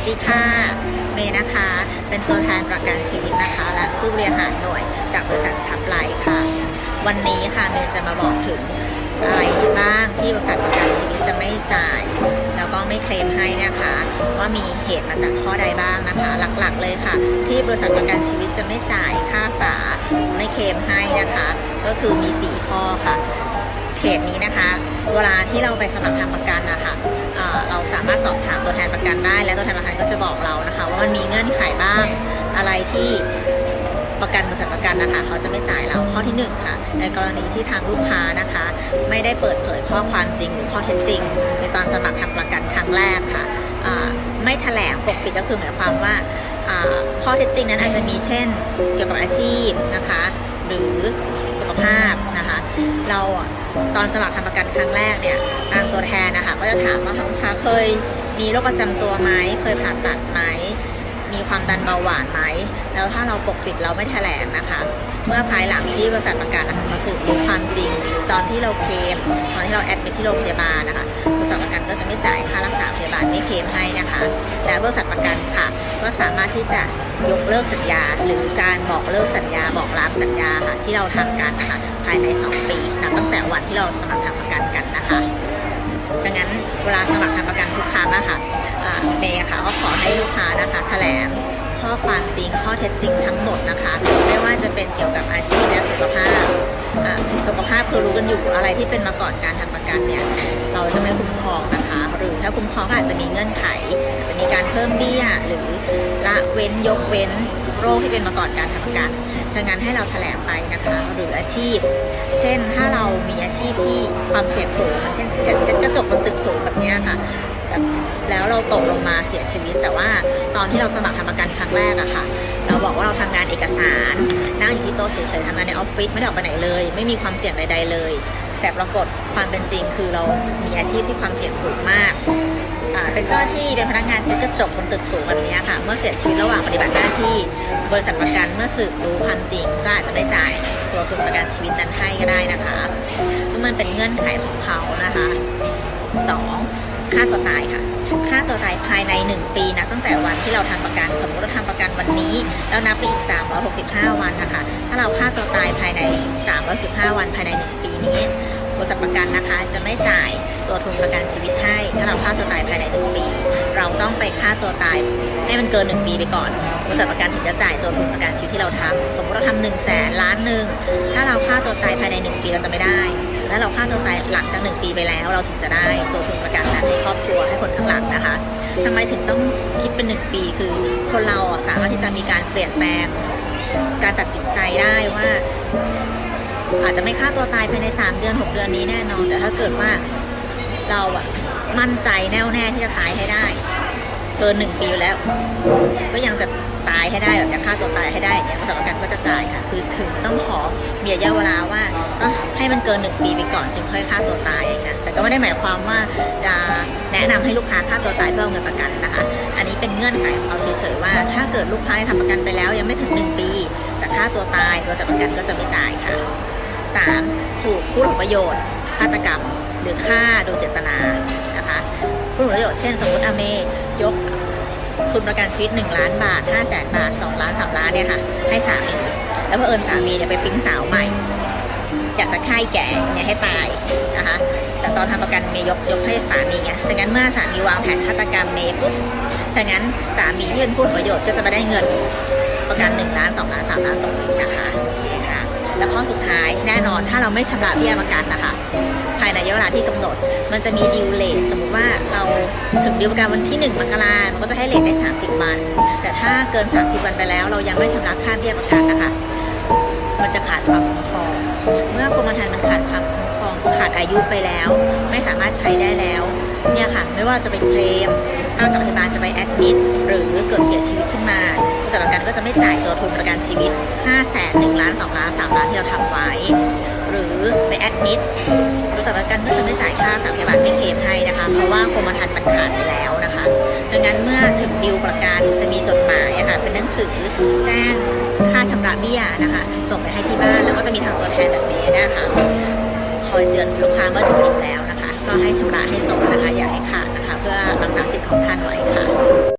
วัสดีค่ะ เมย์นะคะ เป็นตัวแทนประกันชีวิตนะคะ และผู้บริหารหน่วยจากบริษัทชับไลท์ค่ะ วันนี้ค่ะเมย์จะมาบอกถึงอะไรบ้างที่บริษัทประกันชีวิตจะไม่จ่าย แล้วก็ไม่เคลมให้นะคะ ว่ามีเหตุมาจากข้อใดบ้างนะคะ หลักๆเลยค่ะ ที่บริษัทประกันชีวิตจะไม่จ่ายค่ารักษาไม่เคลมให้นะคะ ก็คือมี 4 ข้อค่ะเพจนี้นะคะ เวลาที่เราไปสมัครทำประกันนะคะาสามารถสอบถามตัวแทนประกันได้ และตัวแทนประกันก็จะบอกเรานะคะ ว่ามันมีเงื่อนไขบ้างอะไรที่ประกันบริษัทประกันนะคะเขาจะไม่จ่ายเราข้อที่หนึ่งค่ะในกรณีที่ทางลูกค้านะคะ ไม่ได้เปิดเผยข้อความจริงหรือข้อเท็จจริง ในตอนสมัครทำประกันครั้งแรกค่ะไม่แถลงปกปิดก็คือหมายความว่าข้อเท็จจริงนั้นอาจจะมีเช่น เกี่ยวกับอาชีพนะคะ หรือสุขภาพนะคะ เราตอนสมัครทำประกันครั้งแรกเนี่ยทางตัวแทนนะคะ ก็จะถามว่าลูกค้าเคยมีโรคประจำตัวไหมเคยผ่าตัดไหมมีความดันเบาหวานไหมแล้วถ้าเราปกปิดเราไม่แถลงนะคะ เมื่อภายหลังที่บริษัทประกันนะคะมาสืบรู้ความจริง ตอนที่เราเคลมตอนที่เราแอดมิทที่โรงพยาบาลนะคะบริษัทประกันก็จะไม่จ่ายค่ารักษาพยาบาลไม่เคลมให้นะคะ และบริษัทประกันค่ะ ก็สามารถที่จะยกเลิกสัญญา หรือการบอกเลิกสัญญาบอกลาสัญญาค่ะที่เราทำกันนะคะภายใน 2 ปีนับตั้งแต่วันที่เราสมัครทำประกันกันนะคะ งั้นเวลาสมัครทำประกันทุกครั้งนะคะเมย์ค่ะก็ขอให้ลูกค้านะคะแถลงข้อความจริงข้อเท็จจริงทั้งหมดนะคะ ไม่ว่าจะเป็นเกี่ยวกับอาชีพและสุขภาพสุขภาพคือรู้กันอยู่อะไรที่เป็นมาก่อนการทำประกันเนี่ยเราจะไม่คุ้มครองนะคะ หรือถ้าคุ้มครองก็อาจจะมีเงื่อนไขอาจจะมีการเพิ่มเบี้ยหรือละเว้นยกเว้น โรคที่เป็นมาก่อนการทำประกันฉะนั้นให้เราแถลงไปนะคะหรืออาชีพ เช่นถ้าเรามีอาชีพที่ความเสี่ยงสูงเช่นเช็ดเช็ดกระจกบนตึกสูงแบบนี้ค่ะแบบแล้วเราตกลงมาเสียชีวิต แต่ว่าตอนที่เราสมัครทำประกันครั้งแรกอะค่ะ เราบอกว่าเราทำงานเอกสาร นั่งอยู่ที่โต๊ะเฉยๆทำงานในออฟฟิศไม่ได้ออกไปไหนเลย ไม่มีความเสี่ยงใด ๆ เลย แต่ปรากฏความเป็นจริงคือเรามีอาชีพที่ความเสี่ยงสูงมาก เป็นเจ้าหน้าที่เป็นพนักงานเช็ดกระจกบนตึกสูงแบบนี้ค่ะ เมื่อเสียชีวิตระหว่างปฏิบัติหน้าที่บริษัทประกันเมื่อสืบรู้ความจริง ก็อาจจะไม่จ่ายตัวทุนประกันชีวิตนั้นให้ก็ได้นะคะซึ่งมันเป็นเงื่อนไขของเขานะคะสองค่าตัวตายค่ะ ค่าตัวตายภายใน 1 ปีนะตั้งแต่วันที่เราทำประกันสมมติเราทำประกันวันนี้ แล้วนับไปอีก 365 วันนะคะ ถ้าเราค่าตัวตายภายใน315วันภายใน 1 ปีนี้บริษัทประกันนะคะจะไม่จ่าย ตัวทุนประกันชีวิตให้ถ้าเราฆ่าตัวตายภายในหนึ่งปี เราต้องไปฆ่าตัวตายให้มันเกินหนึ่งปีไปก่อนบริษัทประกันถึงจะจ่ายตัวทุนประกันชีวิตที่เราทำสมมติเราทำหนึ่งแสนล้านหนึ่งถ้าเราฆ่าตัวตายภายในหนึ่งปีเราจะไม่ได้ แล้วเราฆ่าตัวตายหลังจากหนึ่งปีไปแล้ว เราถึงจะได้ตัวทุนประกันนั้นให้ครอบครัวให้คนข้างหลังนะคะทำไมถึงต้องคิดเป็นหนึ่งปีคือคนเราสามารถที่จะมีการเปลี่ยนแปลงการตัดสินใจได้ว่าอาจจะไม่ฆ่าตัวตายภายใน 3 เดือน 6 เดือนนี้แน่นอน แต่ถ้าเกิดว่า เราอะมั่นใจแน่วแน่ที่จะตายให้ได้เกินหนึ่งปีแล้ว ก็ยังจะตายให้ได้แบบจะฆ่าตัวตายให้ได้เงี้ยบริษัทประกันก็จะจ่ายค่ะคือถึงต้องขอเมีระยะเวลาว่าต้องให้มันเกินหนึ่งปีไปก่อนจึงค่อยฆ่าตัวตายอย่างนั้นแต่ก็ไม่ได้หมายความว่าจะแนะนำให้ลูกค้าฆ่าตัวตายเพื่อเงินประกันนะคะ อันนี้เป็นเงื่อนไขของเขาเฉยๆว่า ถ้าเกิดลูกค้าทำประกันไปแล้วยังไม่ถึงหนึ่งปี แต่ฆ่าตัวตายบริษัทประกันก็จะไม่จ่ายค่ะสามถูกผู้ผลประโยชน์ฆาตกรรม หรือฆ่าโดยเจตนานะคะผู้ประโยชน์เช่นสมมติอเมยกทุนประกันชีวิต 1 ล้านบาท 5 แสนบาท 2 ล้าน 3 ล้านเนี่ยค่ะ ให้สามี แล้วเผอิญสามีเนี่ยไปปิ๊งสาวใหม่ อยากจะฆ่าแก่เนี่ยให้ตายนะคะ แต่ตอนทำประกันเมย์ยกยกให้สามีไงดังนั้นเมื่อสามีวางแผนฆาตกรรมเมย์ปุ๊บดังนั้นสามีที่เป็นผู้ประโยชน์ก็จะไม่ได้เงินประกัน 1 ล้าน 2 ล้าน 3 ล้านตรง แล้วข้อสุดท้ายแน่นอนถ้าเราไม่ชำระเบี้ยประกันนะคะภายในระยะเวลาที่กำหนด มันจะมีดิวเลทสมมติว่าเราถึงดิวประกันวันที่ 1มกรามันก็จะให้เลทได้ 30 วัน แต่ถ้าเกิน 30 วันไปแล้ว เรายังไม่ชำระค่าเบี้ยประกันนะคะมันจะขาดความคุ้มครอง เมื่อกรมธรรม์มันขาดความคุ้มครองขาดอายุไปแล้ว ไม่สามารถใช้ได้แล้ว เนี่ยค่ะไม่ว่าจะไปเคลมค่ากับพยาบาลจะไปแอดมิดหรือเกิดเสียชีวิตขึ้นมาบริษัทประกันก็จะไม่จ่ายตัวทุนประกันชีวิต 5 แสน1ล้าน2ล้าน3ล้านที่เราทำไว้ หรือไปแอดมิดบริษัทประกันก็จะไม่จ่ายค่ากับพยาบาลไม่เคลมให้นะคะ เพราะว่ากรมธรรม์มันขาดไปแล้วนะคะดังนั้นเมื่อถึงดิวประกันจะมีจดหมายะค่ะเป็นหนังสือแจ้งค่าชำระเบี้ยนะคะส่งไปให้ที่บ้านแล้วก็จะมีทางตัวแทนแบบนี้นะคะคอยเตือนลูกค้าเมื่อถึงดิวแล้ว ก็ให้ชำระให้ตรงนะคะอย่าให้ขาดนะคะ เพื่อรักษาสิทธิ์ของท่านไว้ค่ะ